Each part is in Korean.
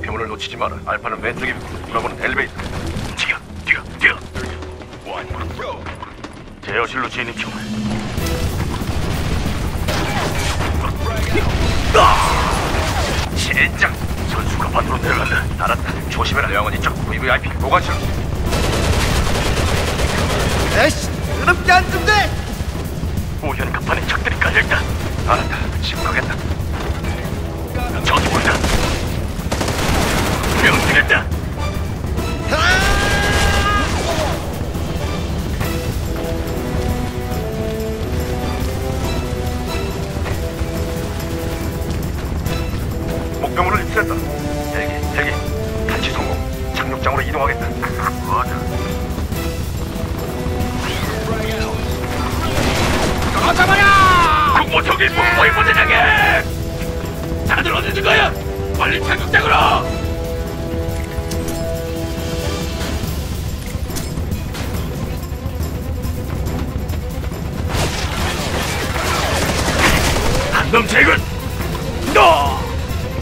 놓치지 마라. 알파는 왼쪽이고 브라보는 엘리베이터. 뛰어, 뛰어, 뛰어. 원, 제어실로 진입 중. 진작 선수가 반으로 내려간다. 알았다. 조심해라. 영원 이쪽 VVIP 보관실. 에이씨, 그렇게 안 준대! 우연 급판에 적들이 깔려있다. 알았다. 지금 가겠다. 목표물을 입수했다. 대기, 대기. 같이 성공. 착륙장으로 이동하겠다. 맞아. 떨어져버려! 국모총리 북모의 부대장에 다들 어디 있는 거야? 빨리 착륙장으로! 한놈 제군! 너!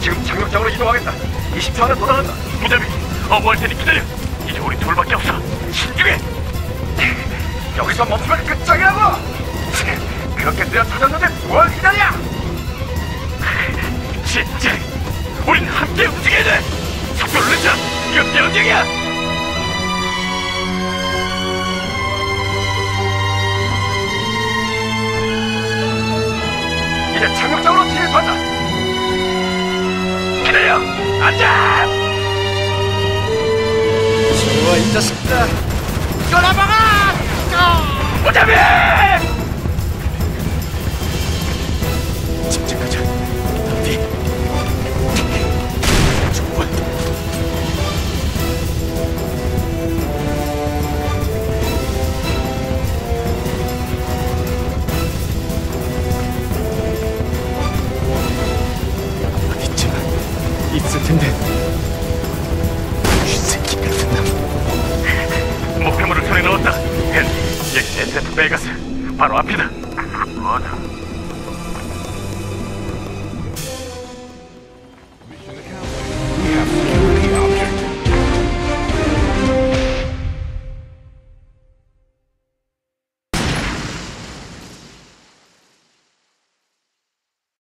지금 착륙장으로 이동하겠다. 20초 안에 도달한다. 무대비, 어머할 테니 기다려. 이제 우리 둘밖에 없어. 신중해. 여기서 멈추면 끝장이라고! 그렇게 내가 찾았는데 뭘 기다려! 진짜 우린 함께 움직여야 돼! 속도를 늦춰! 이건 명령이야! 이제 착륙장으로 진입한다! 기다려! 앉아! 좋아, 이 자식들! 끌어박아! 무자비! 텐데. 이 새끼 같은 놈. 목표물을 손에 넣었다. 헨리, SF 베가스. 바로 앞이다. 맞아.